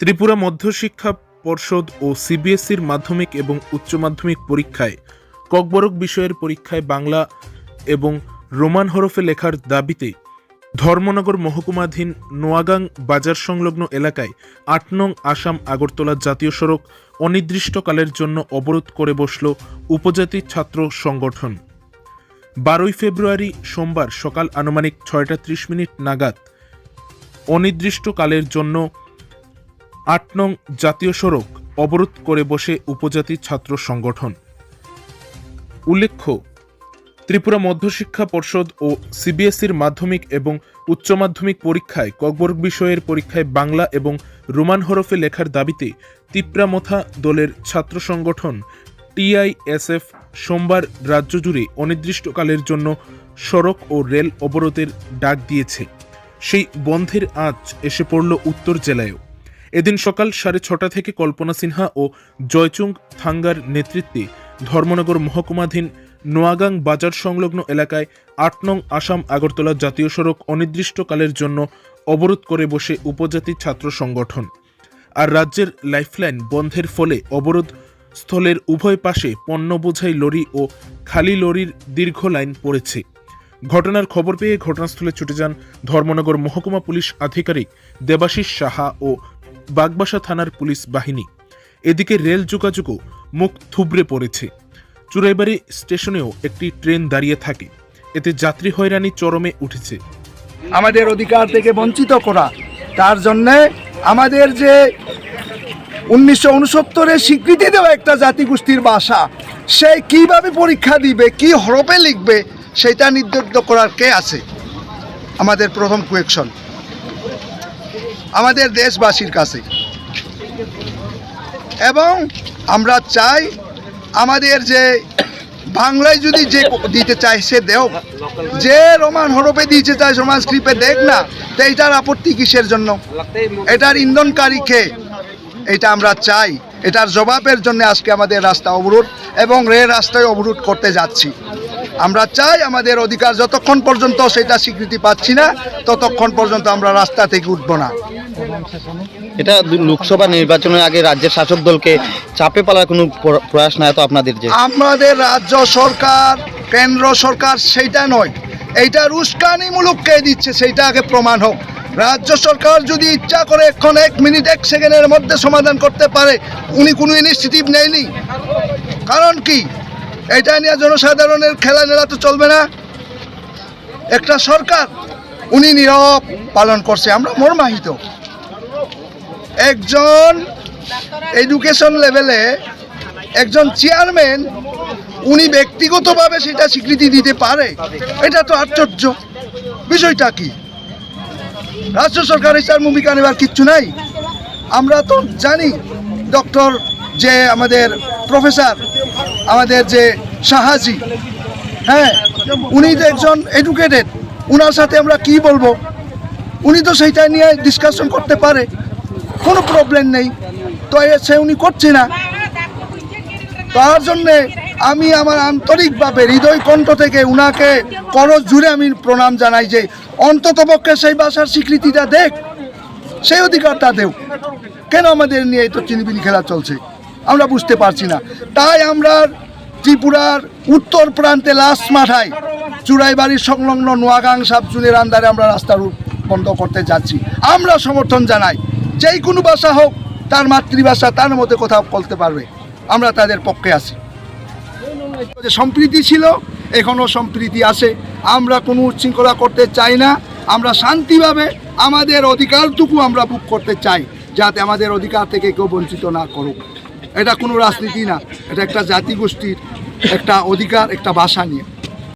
ত্রিপুরা মধ্যশিক্ষা পর্ষদ ও সিবিএসইর মাধ্যমিক এবং উচ্চ মাধ্যমিক পরীক্ষায় ককবরক বিষয়ের পরীক্ষায় বাংলা এবং রোমান হরফে লেখার দাবিতে ধর্মনগর মহকুমাধীন নোয়াগাং বাজার সংলগ্ন এলাকায় আট নং আসাম আগরতলা জাতীয় সড়ক অনির্দিষ্টকালের জন্য অবরোধ করে বসল উপজাতি ছাত্র সংগঠন। বারোই ফেব্রুয়ারি সোমবার সকাল আনুমানিক ছয়টা ত্রিশ মিনিট নাগাদ অনির্দিষ্টকালের জন্য আট নং জাতীয় সড়ক অবরোধ করে বসে উপজাতি ছাত্র সংগঠন। উল্লেখ্য, ত্রিপুরা মধ্যশিক্ষা পর্ষদ ও সিবিএসইর মাধ্যমিক এবং উচ্চ মাধ্যমিক পরীক্ষায় ককবরক বিষয়ের পরীক্ষায় বাংলা এবং রোমান হরফে লেখার দাবিতে তিপ্রামথা দলের ছাত্র সংগঠন টিআইএসএফ সোমবার রাজ্য জুড়ে অনির্দিষ্টকালের জন্য সড়ক ও রেল অবরোধের ডাক দিয়েছে। সেই বন্ধের আঁচ এসে পড়ল উত্তর জেলায়ও। এদিন সকাল সাড়ে ছটা থেকে কল্পনা সিনহা ও জয়চুং থাঙ্গার নেতৃত্বে ধর্মনগর মহকুমাধীন নোয়াগাং বাজার সংলগ্ন এলাকায় আট নং আসাম আগরতলা জাতীয় সড়ক অনির্দিষ্টকালের জন্য অবরোধ করে বসে উপজাতি ছাত্র সংগঠন। আর রাজ্যের লাইফলাইন বন্ধের ফলে অবরোধ স্থলের উভয় পাশে পণ্য বোঝাই লরি ও খালি লরির দীর্ঘ লাইন পড়েছে। ঘটনার খবর পেয়ে ঘটনাস্থলে ছুটে যান ধর্মনগর মহকুমা পুলিশ আধিকারিক দেবাশিস সাহা ও বাগবাসা থানার পুলিশ বাহিনী। এদিকে রেল যোগাযোগও মুখ থুবড়ে পড়েছে। চুরাইবাড়ি স্টেশনেও একটি ট্রেন দাঁড়িয়ে থাকে। এতে যাত্রী হয়রানি চরমে উঠেছে। আমাদের অধিকার থেকে বঞ্চিত করা। তার জন্যে আমাদের যে উনিশশো উনসত্তরে স্বীকৃতি দেওয়া একটা জাতিগোষ্ঠীর ভাষা, সে কীভাবে পরীক্ষা দিবে, কি হরপে লিখবে, সেটা নির্ধারিত করার কে আছে? আমাদের প্রথম কুয়েকশন আমাদের দেশবাসীর কাছে। এবং আমরা চাই আমাদের যে বাংলায় যদি যে দিতে চায় সে দেও। যে রোমান হরপে দিতে চায়, রোমান স্ক্রিপে দেখ না, তো এইটার আপত্তি কিসের জন্য? এটার ইন্ধনকারী কে? এটা আমরা চাই। এটার জবাবের জন্য আজকে আমাদের রাস্তা অবরোধ এবং রেল রাস্তায় অবরোধ করতে যাচ্ছি। আমরা চাই আমাদের অধিকার যতক্ষণ পর্যন্ত সেটা স্বীকৃতি পাচ্ছি না ততক্ষণ পর্যন্ত আমরা রাস্তা থেকে উঠবো না। এটা লোকসভা নির্বাচনের আগে রাজ্যের শাসক দলকে চাপে পালার কোনো প্র- প্রয়াস নাই তো আপনাদের যে? আমাদের রাজ্য সরকার কেন্দ্র সরকার সেইটা নয় এইটা উস্কানিমূলক কে দিচ্ছে সেইটা আগে প্রমাণ হোক। রাজ্য সরকার যদি ইচ্ছা করে এখন এক মিনিট এক সেকেন্ডের মধ্যে সমাধান করতে পারে উনি কোনো ইনিশিয়েটিভ নেয়নি। কারণ কি? এটা নিয়ে জনসাধারণের খেলা নেলা তো চলবে না। একটা সরকার, উনি নীরব পালন করছে, আমরা মর্মাহিত। একজন এডুকেশন লেভেলে একজন চেয়ারম্যান উনি ব্যক্তিগতভাবে সেটা স্বীকৃতি দিতে পারে। এটা তো আশ্চর্য। বিষয়টা কি? রাজ্য সরকার এটার ভূমিকা নেবার কিচ্ছু নাই। আমরা তো জানি ডক্টর যে আমাদের প্রফেসর আমাদের যে সাহাজি হ্যাঁ উনি তো একজন এডুকেটেড উনার সাথে আমরা কি বলব? উনি তো সেইটা নিয়ে ডিসকাশন করতে পারে, কোনো প্রবলেম নেই। তো সে উনি করছে না। তার জন্যে আমি আমার আন্তরিকভাবে হৃদয় কণ্ঠ থেকে উনাকে করজ জুড়ে আমি প্রণাম জানাই যে অন্তত পক্ষে সেই ভাষার স্বীকৃতিটা দেখ, সেই অধিকারটা দেও। কেন আমাদের নিয়ে এই তো চিনিবিনি খেলা চলছে? আমরা বুঝতে পারছি না। তাই আমরা ত্রিপুরার উত্তর প্রান্তে লাস্ট মাঠায় চুড়াইবাড়ির সংলগ্ন নোয়াগাং সাবজুনের আন্দারে আমরা রাস্তা রুট বন্ধ করতে যাচ্ছি। আমরা সমর্থন জানাই, যেই কোনো ভাষা হোক, তার মাতৃভাষা, তার মধ্যে কথা বলতে পারবে। আমরা তাদের পক্ষে আছি। যে সম্প্রীতি ছিল এখনও সম্প্রীতি আছে। আমরা কোনো উচ্ছৃঙ্খলা করতে চাই না। আমরা শান্তিভাবে আমাদের অধিকারটুকু আমরা বুক করতে চাই, যাতে আমাদের অধিকার থেকে কেউ বঞ্চিত না করুক। এটা কোনো রাজনীতি না। এটা একটা জাতিগোষ্ঠীর একটা অধিকার একটা ভাষা নিয়ে।